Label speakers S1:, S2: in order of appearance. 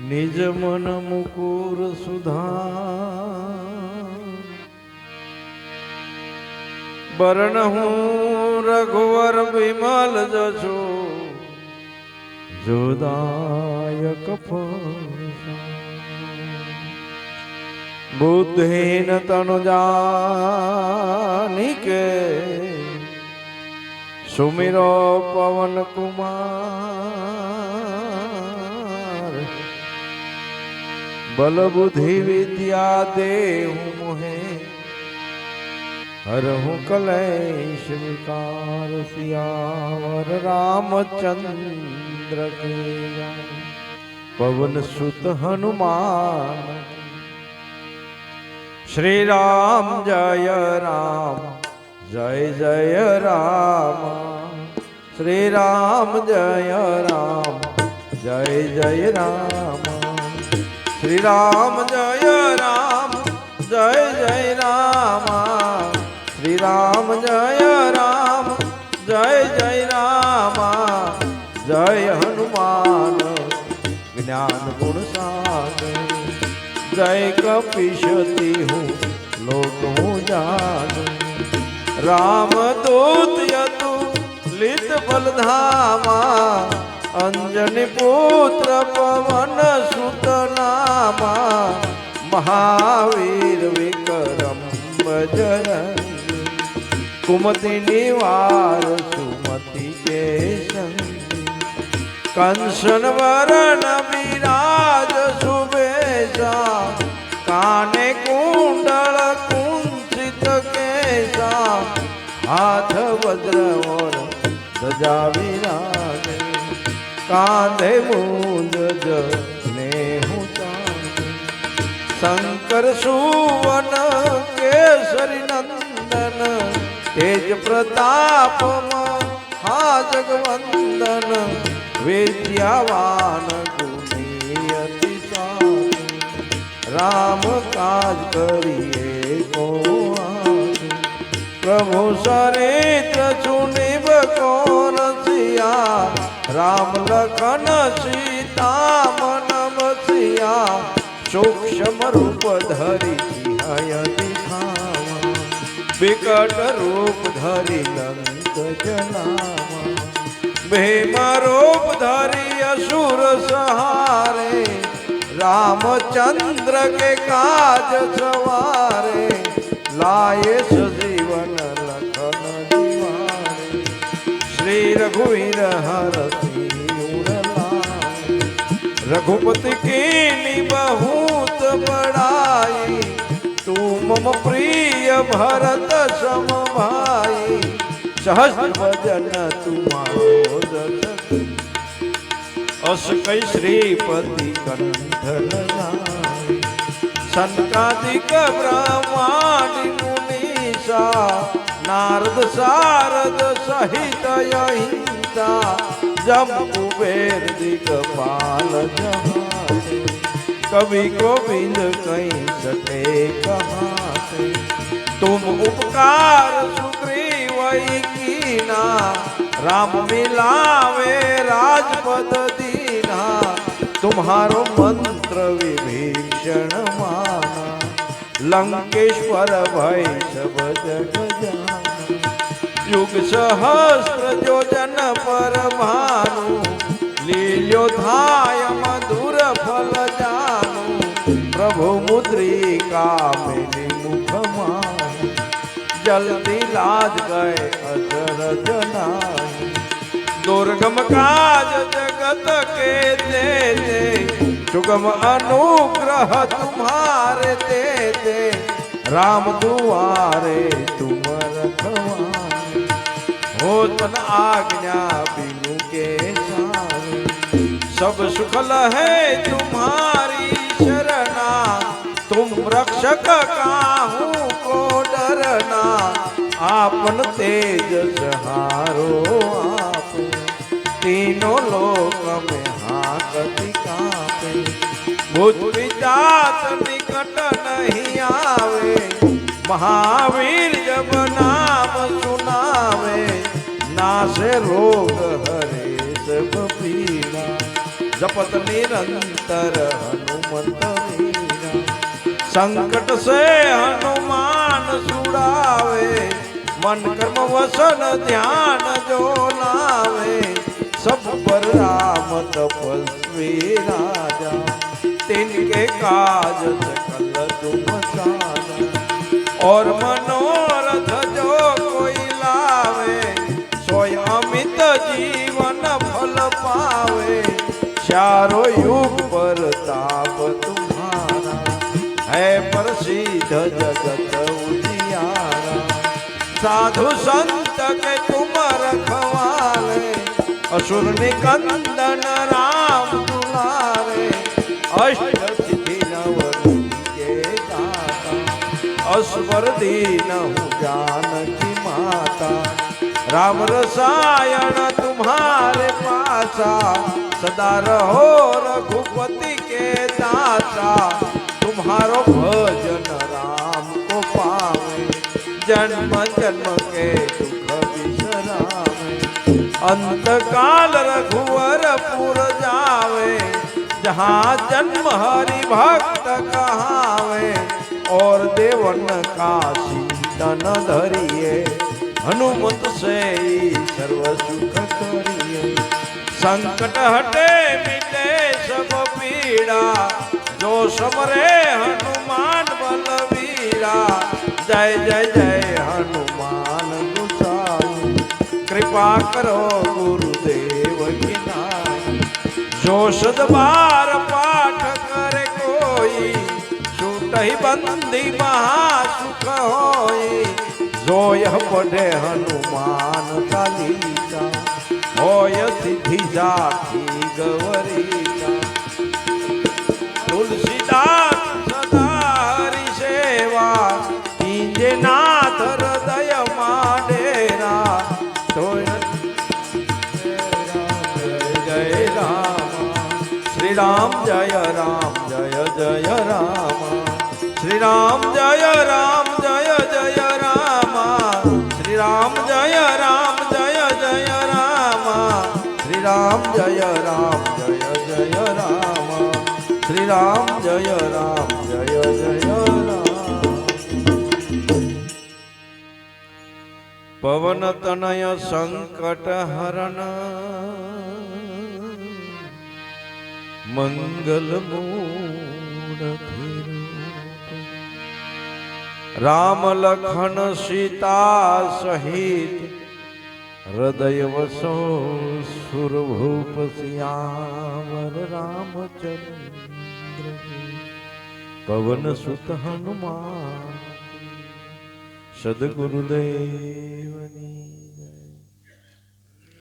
S1: નિજ મન મુકુર સુધા બરણ હું રઘુવર વિમલ જશો જોદાયક બુદ્ધિન તનુ જાની કે સુમિરો પવન કુમાર बल बुद्धि विद्या दे हर हूँ कलेश विकार सियावर रामचंद्र के पवन सुत हनुमान श्री राम जय राम, जय जय राम। श्री राम जय राम, जय जय राम। શ્રી રામ, જય રામ, જય જય રામા, શ્રી રામ, જય રામ, જય જય રામા, જય હનુમાન, જ્ઞાન ગુણ સાગર, જય કપિશતી હું હું જાનું રામ દૂત યતુ, લિત બલધામા અંજની પુત્ર પવન સુત નામા મહાવીર વિક્રમ બજરંગ કુમતી નિવાર સુમતિ કે કંસન વરણ વિરાજ સુબેશા કાને કુંડળ કુંસિત કેશા. હાથ વજ્ર ધજા વિરાજે કાંધે મૂંજ જને હું. શંકર સુવન કેસરી, નંદન, તેજ પ્રતાપમાં હા, જગવંદન, વિદ્યાવાન ગુણી અતિ સાધુ રામ કાજ કરીએ કો. પ્રભુ સરિત્ર ચુનિબ કોન સિયા રામ લખન સીતા મન બસિયા સૂક્ષ્મ રૂપ ધરી હયતિ ખાવા વિકટ રૂપ ધરી લંક જલાવા ભીમ રૂપ ધરી અસુર સહારે રામચંદ્ર કે કાજ સવારે લાય સજીવન શ્રી રઘુવીર હરતી રઘુપતિ કીની બહુત બડાઈ તું મમ પ્રિય ભરત સમ ભાઈ સહજ ભજન તુમારો અસ કઈ શ્રીપતિ કંઠન સંકાદિક બ્રહ્માંડ મુનિષા सनकादिक ब्रह्मादि मुनीसा नारद सारद सहित अहिंसा जम कुबेर दिगपाल जहाते कवि गोविंद कहीं सके कहाँ से तुम उपकार सुग्रीव कीना राम मिलावे राजपद दीना तुम्हारो मंत्र विभीषण माना लंकेश्वर भय सब जग युग सहस्त्र योजन परमानु लीलो धाय मधुर फल जानु, प्रभु मुद्री का मेरे मुख मान जल्दी लाज गए अदर जनाय दुर्गम काज जगत के दे दे, सुगम अनुग्रह तुम्हारे दे दे, राम दुआरे तुम रखवा हो आज्ञा बिनु के सब सुखल है तुम्हारी शरणा। तुम रक्षक काहू को डरना। आपन तेज सहारो आप। तीनों लोक में हाकति कापे भूत विजात निकट नहीं आवे। महावीर जब नाम से रोग हरे सब पीरा जपत निरंतर हनुमत मीरा संकट से हनुमान सुड़ावे, मन कर्म वसन ध्यान जो लावे। सब पर राम तपस्वी राजा, तिनके काज सकल तुम और मनो ચારો યુગ પર તાપ તુમ્હારા. હે પ્રસિદ્ધ જગત ઉજિયારા સાધુ સંત કે તુમ રખવાલે અસુર નિકંદન રામ દુલારે અષ્ટ સિદ્ધિ નવ કે દાતા અસ્વર્ધી ન જાનકી માતા. રામ રસાયણ તુમ્હારે પાસા सदा रहो रघुपति के दासा तुम्हारो भजन राम को पावे, जन्म जन्म के दुख बिसरावे। अंत काल रघुवर पुर जावे, जहाँ जन्म हरि भक्त कहावे, और देवन का शीतन धरिए, हनुमत से सर्व सुख करिए। संकट हटे मिटे सब पीड़ा जो समरे हनुमान बलवीरा जय जय जय हनुमान गुसाई कृपा करो गुरुदेव की नाई जो सद बार पाठ करे कोई छूट ही बंदी महासुख होई जो यह તુલસીદાસી ગવરી તુલસીદાસ સદારી સેવા. ઈજે નાથ હૃદય માડેરા. જય રામ. શ્રી રામ જય રામ, જય જય રામ. શ્રી રામ જય રામ. શ્રી રામ જય રામ જય જય રામ શ્રી રામ જય રામ જય જય રામ પવન તનય સંકટ હરણ મંગલ રામ લખન સીતા સહિત હૃદય વસો સુરભૂપ શ્યામર રામચંદ્ર પવન સુત હનુમાન સદગુરુદેવની.